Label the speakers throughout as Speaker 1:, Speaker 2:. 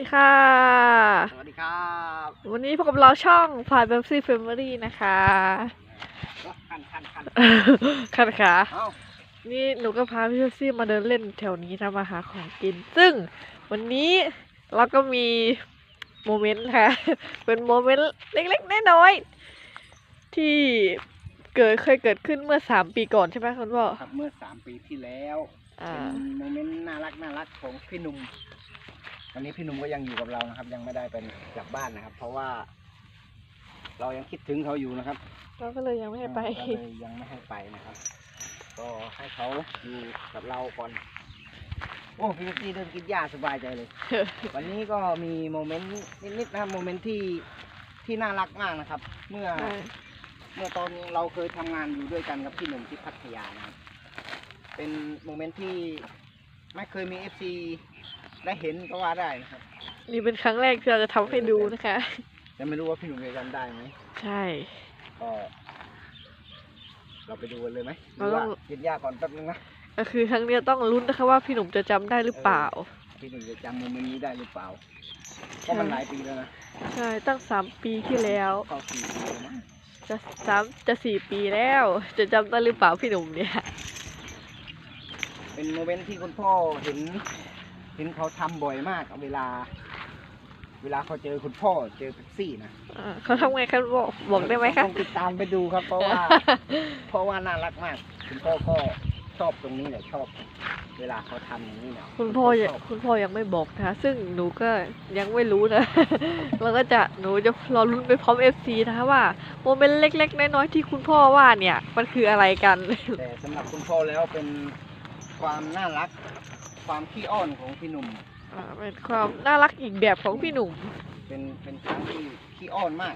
Speaker 1: ดีค่ะ
Speaker 2: สวัสดีครับ
Speaker 1: วันนี้พบกับเราช่องพายเบปซี่เฟมิลี่นะคะ
Speaker 2: คันคันคัน
Speaker 1: ค่ะค่ะ
Speaker 2: เอ้า
Speaker 1: นี่หนูก็พาพี่เบปซี่มาเดินเล่นแถวนี้นะมาหาของกิน ซึ่งวันนี้เราก็มีโมเมนต์ค่ะ เป็นโมเมนต์เล็กๆน้อยๆที่เกิดเคยเกิดขึ้นเมื่อสามปีก่อนใช่ไหมคุณพ่อ
Speaker 2: ครับเมื่อสามปีที่แล้ว
Speaker 1: อ่า
Speaker 2: เป็นโมเมนต์น่ารักน่ารักของพี่หนุ่ม วันนี้พี่หนุ่มก็ยังอยู่กับเรานะครับ ยังไม่ได้ไปกลับบ้านนะครับ เพราะว่า เรายังคิดถึงเขาอยู่นะครับ
Speaker 1: เราก็เลยยังไม่ให้ไป
Speaker 2: ก็เลยยังไม่ให้ไปนะครับ ก็ให้เขาอยู่กับเราก่อน โอ้พี่พี่เดินกินหญ้าสบายใจเลย วันนี้ก็มีโมเมนต์นิดๆนะครับโมเมนต์ที่ที่น่ารักมากนะครับ เมื่อ
Speaker 1: ใช่
Speaker 2: เมื่อตอนเราเคยทำงานอยู่ด้วยกันกับพี่หนุ่มที่พัทยานะครับ เป็นโมเมนต์ที่ไม่เคยมีเอฟซี ได้เห็นก็ว่าได้นะครับ
Speaker 1: นี่เป็นครั้งแรกที่เราจะทำให้ดูนะคะ
Speaker 2: แต่ไม่รู้ว่าพี่หนุ่มจะจำได้ไหม
Speaker 1: ใช่
Speaker 2: ก็เราไปดูกันเลยไหมห
Speaker 1: เรา
Speaker 2: รือ
Speaker 1: ต้
Speaker 2: ว่า
Speaker 1: อง
Speaker 2: กินยาก่อนแป๊บนึงนะ
Speaker 1: ก็คือครั้งเนี้ยต้องลุ้นนะคะว่าพี่หนุ่มจะจำได้หรือเปล่า
Speaker 2: พี่หนุ่มจะจำโมเมนต์นี้ได้หรือเปล่าเพราะมันหลายปีแล้วนะ
Speaker 1: ใช่ตั้งสามปีที่แล้ว
Speaker 2: เข้าสี่ปีแล้วนะ
Speaker 1: จะสามจะสี่ปีแล้ว จะจำได้หรือเปล่าพี่หนุ่มเนี่ย
Speaker 2: เป็นโมเมนต์ที่คุณพ่อเห็นเห็นเขาทำบ่อยมากเวลา เวลาเขาเจอคุณพ่อเจอแท็กซี่นะ
Speaker 1: อ่าเขาทำไงครับบอกบอกได้ไหมคะ
Speaker 2: ต้องติดตามไปดูครับ เพราะว่า เพราะว่าน่ารักมาก คุณพ่อก็ชอบตรงนี้แหละชอบ เวลาเขาทำอย่างนี้เนาะ
Speaker 1: คุณพ่อยัง
Speaker 2: ชอบ
Speaker 1: คุณพ่อยังไม่บอกนะคะซึ่งหนูก็ยังไม่รู้นะ เราก็จะหนูจะรอลุ้นไปพร้อมเอฟซีนะคะว่าโมเมนต์เล็ก ๆ น้อยๆที่คุณพ่อว่าเนี่ย มันคืออะไรกัน
Speaker 2: แต่สำหรับคุณพ่อแล้วเป็นความน่ารัก ความขี้อ้อนของพี่หนุ่ม
Speaker 1: อ่าเป็นความน่ารักอีกแบบของพี่หนุ่ม
Speaker 2: เป็นเป็นครั้งที่ขี้อ้อนมาก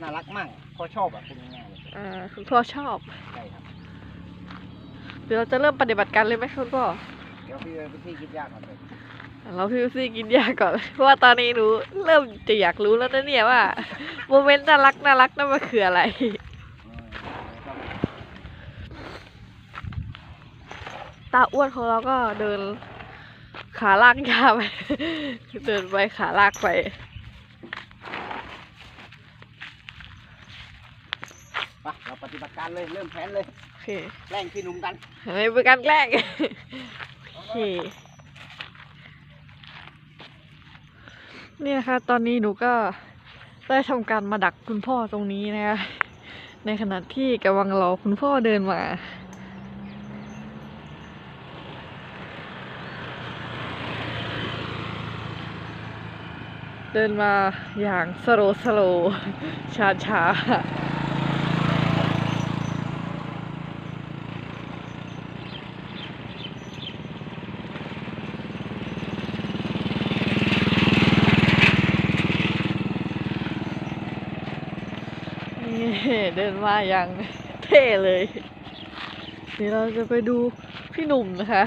Speaker 2: น่ารักมากพ่อชอบอะเป็นง่ายๆเลย
Speaker 1: อ่าคุณพ่อชอบ
Speaker 2: ใช่ครับ
Speaker 1: เดี๋ยวเราจะเริ่มปฏิบัติการเลยไหมคุณพ่อ
Speaker 2: เดี๋ยวพี่ไปที่คิดยากก่อนเลย
Speaker 1: เราพี่ซี่กินยาก่อน เพราะว่าตอนนี้หนูเริ่มจะอยากรู้แล้วนะเนี่ยว่าโมเมนต์น่ารักน่ารักนั่นมันคืออะไร
Speaker 2: อืมแล้วก็
Speaker 1: ตาอ้วนของเราก็เดินขาลากยาไปเดินไปขาลากไป
Speaker 2: ไปเราปฏิบัติการเลยเริ่มแผนเลย
Speaker 1: โอเค
Speaker 2: แกล้งพี่หนุ่มกัน
Speaker 1: ไม่เป็นการแกล้งโอเคนี่นะคะ ตอนนี้หนูก็ได้ทำการมาดักคุณพ่อตรงนี้นะคะในขณะที่กำลังรอคุณพ่อเดินมา เดินมาอย่างสโลสโลช้าช้าๆนี่เดินมาอย่างเท่เลยเดี๋ยวเราจะไปดูพี่หนุ่มนะคะ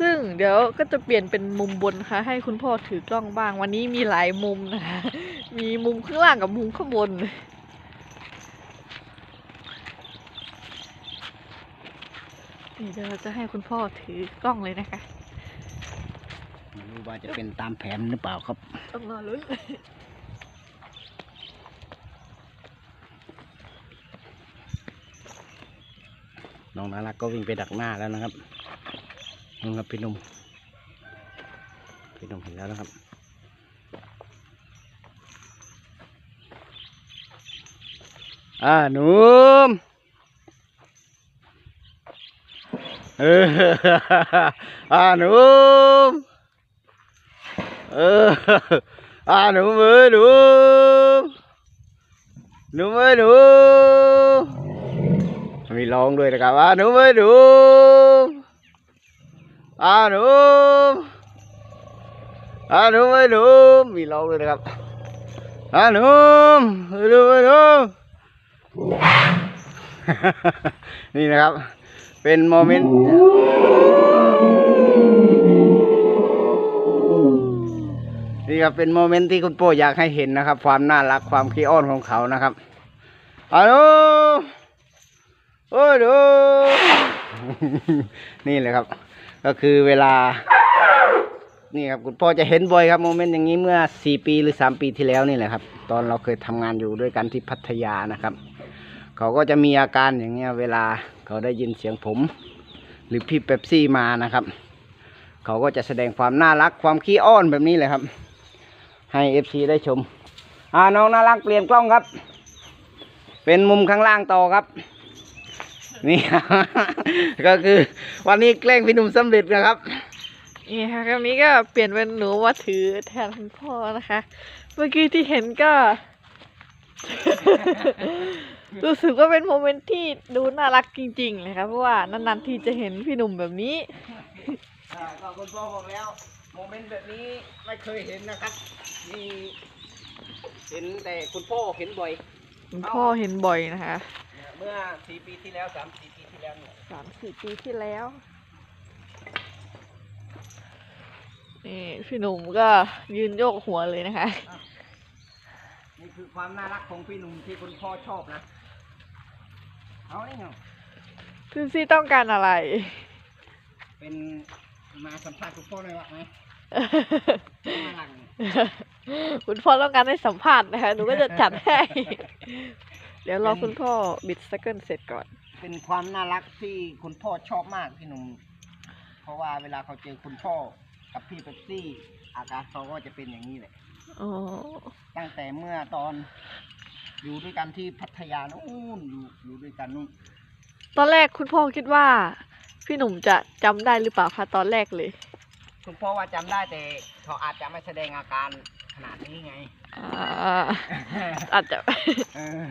Speaker 1: ซึ่งเดี๋ยวก็จะเปลี่ยนเป็นมุมบนนะคะให้คุณพ่อถือกล้องบ้าง วันนี้มีหลายมุมนะคะ มีมุมข้างล่างกับมุมข้างบน นี่เดี๋ยวเราจะให้คุณพ่อถือกล้องเลยนะคะ
Speaker 2: ไม่รู้ว่าจะเป็นตามแผนหรือเปล่าครับ
Speaker 1: ต้องรอลุ้น
Speaker 2: น้องน่ารักก็วิ่งไปดักหน้าแล้วนะครับ นู่นครับพี่นุ่มพี่นุ่มเห็นแล้วนะครับอ่าหนุ่มเอออ่าหนุ่มเอออ่าหนุ่มเอ้ยหนุ่มหนุ่มเอ้ยหนุ่มมีร้องด้วยนะครับอ่าหนูไม่ดูอ่ม อาหนูอ่าหนูไม่ดูมีร้องด้วยนะครับอาหนูไม่ดูไม่ดูนี่นะครับ เป็นโมเมนต์นี่ครับเป็นโมเมนต์ที่คุณโป้อยากให้เห็นนะครับ ความน่ารักความขี้อ้อนของเขานะครับอ่าหนูโอ้ดูนี่แหละครับ ก็คือเวลา นี่ครับคุณพ่อจะเห็นบ่อยครับโมเมนต์อย่างนี้เมื่อสี่ปีหรือสามปีที่แล้วนี่แหละครับ ตอนเราเคยทำงานอยู่ด้วยกันที่พัทยานะครับ เขาก็จะมีอาการอย่างเงี้ยเวลาเขาได้ยินเสียงผม หรือพี่เป๊ปซี่มานะครับ เขาก็จะแสดงความน่ารักความขี้อ้อนแบบนี้เลยครับ ให้เอฟซีได้ชมอ่าน้องน่ารักเปลี่ยนกล้องครับ เป็นมุมข้างล่างต่อครับ นี่ ก็คือวันนี้แกล้งพี่หนุ่มสำเร็จนะครับ
Speaker 1: นี่ค่ะคราวนี้ก็เปลี่ยนเป็นหนูมาถือแทนคุณพ่อนะคะ เมื่อกี้ที่เห็นก็ รู้สึกว่าเป็นโมเมนต์ที่ดูน่ารักจริงๆเลยครับเพราะว่านานๆที่จะเห็นพี่หนุ่มแบบนี้
Speaker 2: อ่าก็คุณพ่อบอกแล้ว โมเมนต์แบบนี้ไม่เคยเห็นนะครับมีเห็นแต่คุณพ่อเห็นบ่อย
Speaker 1: คุณพ่อเห็นบ่อยนะคะ
Speaker 2: เมื่อสี่ปีที่แล้วสามสี่ปีที่แล้วเนี่ย
Speaker 1: สามสี่ปีที่แล้ว นี่พี่หนุ่มก็ยืนโยกหัวเลยนะคะ
Speaker 2: นี่คือความน่ารักของพี่หนุ่มที่คุณพ่อชอบนะเอานี่เนาะ
Speaker 1: พี่ซี่ต้องการอะไร
Speaker 2: เป็นมาสัมภาษณ์คุณพ่อหน่อยว่าไหมน่ารักนี่
Speaker 1: คุณพ่อต้องการให้สัมภาษณ์นะคะ หนูก็จะจัดให้ เดี๋ยวรอคุณพ่อบิดสเกิลเสร็จก่อน
Speaker 2: เป็นความน่ารักที่คุณพ่อชอบมากพี่หนุ่ม เพราะว่าเวลาเขาเจอคุณพ่อกับพี่เป๊ปซี่ อาการเขาก็จะเป็นอย่างนี้เลย
Speaker 1: อ๋อ
Speaker 2: ตั้งแต่เมื่อตอน อยู่ด้วยกันที่พัทยานู่นอยู่อยู่ด้วยกันนู่น
Speaker 1: ตอนแรกคุณพ่อคิดว่า พี่หนุ่มจะจำได้หรือเปล่าคะตอนแรกเลย
Speaker 2: คุณพ่อว่าจำได้แต่เขาอาจจะไม่แสดงอาการขนาดนี้ไง
Speaker 1: อ่า อาจจะ
Speaker 2: เออเออ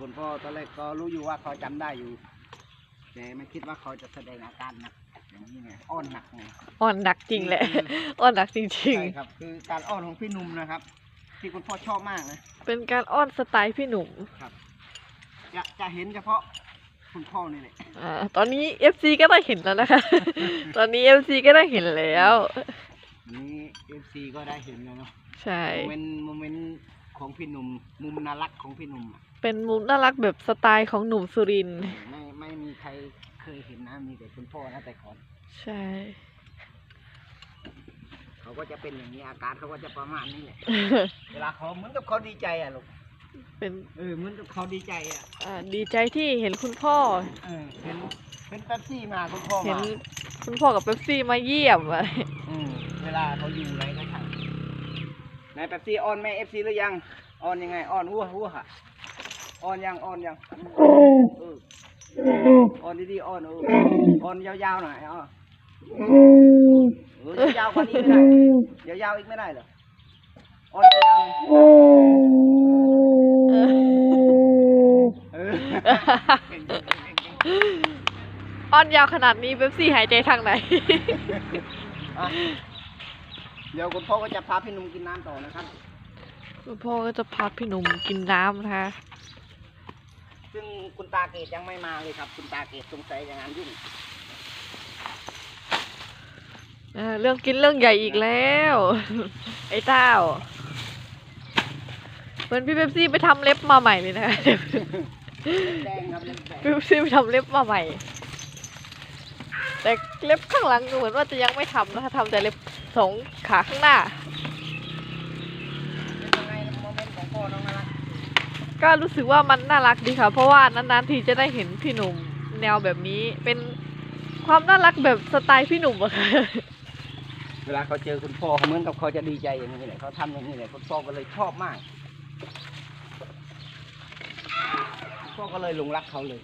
Speaker 2: คุณพ่อตอนแรกก็รู้อยู่ว่าเขาจำได้อยู่ แต่ไม่คิดว่าเขาจะแสดงอาการหนักอย่างนี้ไงอ้อนหนักไง
Speaker 1: อ่อนหนักจริงแหละอ่อนหนักจริง
Speaker 2: ใช่ครับ คือการอ้อนของพี่หนุ่มนะครับ ที่คุณพ่อชอบมากนะ
Speaker 1: ๆ เป็นการอ้อนสไตล์พี่หนุ่ม
Speaker 2: จะจะเห็นเฉพาะคุณพ่อนี่แหละ
Speaker 1: อ่าตอนนี้ FC ก็ได้เห็นแล้วนะคะ ตอนนี้ FC ก็ได้เห็นแล้ว
Speaker 2: วันนี้เอฟซีก็ได้เห็นแล้วเนาะ
Speaker 1: ใช่
Speaker 2: โมเมนต์โมเมนต์ ของพี่หนุ่ม มุมน่ารักของพี่หนุ่มอะ
Speaker 1: เป็นมุมน่ารักแบบสไตล์ของหนุ่มสุรินทร์
Speaker 2: ไม่ไม่มีใครเคยเห็นนะมีแต่คุณพ่อนะแต่ก่อน
Speaker 1: ใช่
Speaker 2: เขาก็จะเป็นอย่างนี้อาการเขาก็จะประมาณนี้แหละเวลาเขาเหมือนกับเขาดีใจอะลูก
Speaker 1: เป็น
Speaker 2: เออเหมือนกับเขาดีใจอะ
Speaker 1: อ่าดีใจที่เห็นคุณพ่อ
Speaker 2: เออเป็นเป็นแป๊บซี่มาคุณพ่อ
Speaker 1: เห็น
Speaker 2: มา
Speaker 1: คุณพ่อกับเป๊ปซี่มาเยี่ยมอะไร
Speaker 2: อืมเวลาเขาอยู่อะไรก็ ช่างนแป๊บซี่ออนแม่เอฟซีหรือยังออนยังไงออนวัววัวค่ะออนยังออนยังเออออนดีๆออนเออออนยาวๆหน่อยอ๋อเออยาวกว่านี้ไม่ได้ยาวๆอีกไม่ได้เหรอออนยาวอยออ
Speaker 1: นยาวขนาดนี้เป๊ปซี่หายใจทางไหน
Speaker 2: เดี๋ยวคุณพ่อก็จะพาพี่หนุ่มกินน้ำต่อนะครับ
Speaker 1: คุณพ่อก็จะพาพี่หนุ่มกินน้ำนะคะ
Speaker 2: ซึ่งคุณตาเกตยังไม่มาเลยครับ คุณตาเกตสงสัยอย่างนั้นยุ่ง
Speaker 1: อ่าเรื่องกินเรื่องใหญ่อีกแล้ว ไอ้เต้าเหมือนพี่เป๊ปซี่ไปทำเล็บมาใหม่เลยนะคะ
Speaker 2: แดงครับเล็บแดง
Speaker 1: พี่เป๊ปซี่ไปทำเล็บมาใหม่ แต่เล็บข้างหลังดูเหมือนว่าจะยังไม่ทำนะคะทำแต่เล็บ สองขาข้างหน้า
Speaker 2: เป็นยังไงโมเมนต์ของพ่อน้องน่ารัก
Speaker 1: ก็รู้สึกว่ามันน่ารักดีค่ะ เพราะว่านานๆทีจะได้เห็นพี่หนุ่มแนวแบบนี้เป็นความน่ารักแบบสไตล์พี่หนุ่มอะค่ะ
Speaker 2: เวลาเขาเจอคุณพ่อเขาเหมือนกับเขาจะดีใจอย่างนี้แหละเขาทำอย่างนี้แหละคุณพ่อก็เลยชอบมากคุณพ่อก็เลยหลงรักเขาเลย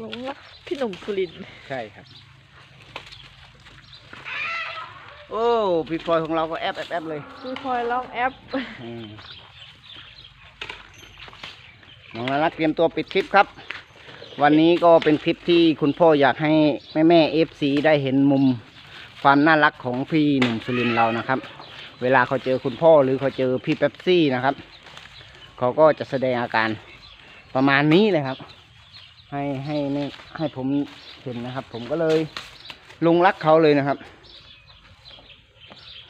Speaker 1: หลงรักพี่หนุ่มสุรินทร์
Speaker 2: ใช่ครับ โอ้พี่พลอยของเราก็แอบแอบแอบเลย
Speaker 1: พี่พลอยลองแอป
Speaker 2: อืมน้องนารักเตรียมตัวปิดคลิปครับ วันนี้ก็เป็นคลิปที่คุณพ่ออยากให้แม่แม่เอฟซีได้เห็นมุมความน่ารักของพี่หนุ่มสุรินทร์เรานะครับ เวลาเขาเจอคุณพ่อหรือเขาเจอพี่เป๊ปซี่นะครับ เขาก็จะแสดงอาการประมาณนี้เลยครับ ให้ให้ไม่ให้ผมเห็นนะครับ ผมก็เลยลงรักเขาเลยนะครับ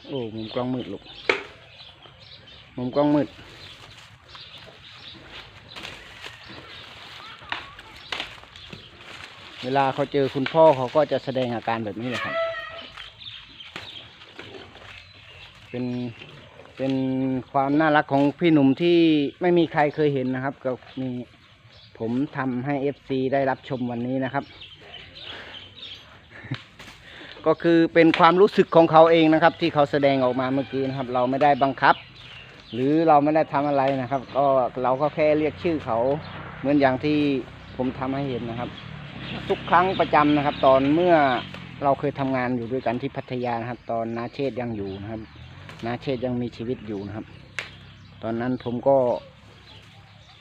Speaker 2: โอ้มุมกล้องมืดลูกมุมกล้องมืดเวลาเขาเจอคุณพ่อเขาก็จะแสดงอาการแบบนี้แหละครับ เป็น เป็นความน่ารักของพี่หนุ่มที่ไม่มีใครเคยเห็นนะครับ ก็มีผมทำให้ FC ได้รับชมวันนี้นะครับ ก็คือเป็นความรู้สึกของเขาเองนะครับ ที่เขาแสดงออกมาเมื่อกี้นะครับ เราไม่ได้บังคับ หรือเราไม่ได้ทำอะไรนะครับ ก็เราก็แค่เรียกชื่อเขาเหมือนอย่างที่ผมทำให้เห็นนะครับ ทุกครั้งประจำนะครับ ตอนเมื่อเราเคยทำงานอยู่ด้วยกันที่พัทยานะครับ ตอนนาเชษยังอยู่นะครับ นาเชษยังมีชีวิตอยู่นะครับ ตอนนั้นผมก็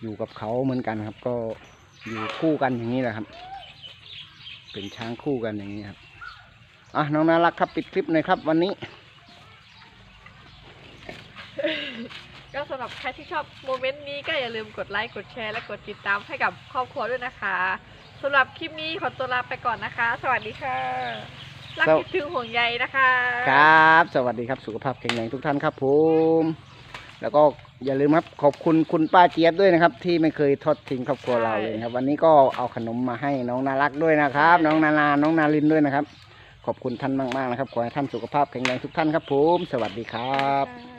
Speaker 2: อยู่กับเขาเหมือนกันครับ ก็อยู่คู่กันอย่างนี้แหละครับ เป็นช้างคู่กันอย่างนี้ครับ อะน้องน่ารักครับปิดคลิปหน่อยครับ วันนี้
Speaker 1: ก็สำหรับใครที่ชอบโมเมนต์นี้ก็อย่าลืมกดไลค์กดแชร์และกดติดตามให้กับครอบครัวด้วยนะคะสำหรับคลิปนี้ขอตัวลาไปก่อนนะคะ สวัสดีค่ะรัก
Speaker 2: สว
Speaker 1: คิดถึงห่วงใยนะคะ
Speaker 2: ครับ สวัสดีครับสุขภาพแข็งแรงทุกท่านครับผมแล้วก็อย่าลืมครับขอบคุณคุณป้าเจี๊ยบด้วยนะครับ ที่ไม่เคยทอดทิ้งครอบครัวเราเลยนะครับ วันนี้ก็เอาขนมมาให้น้องน่ารักด้วยนะครับ น้องนานาน้องนารินด้วยนะครับ ขอบคุณท่านมากๆนะครับ ขอให้ท่านสุขภาพแข็งแรงทุกท่านครับผม สวัสดีครับ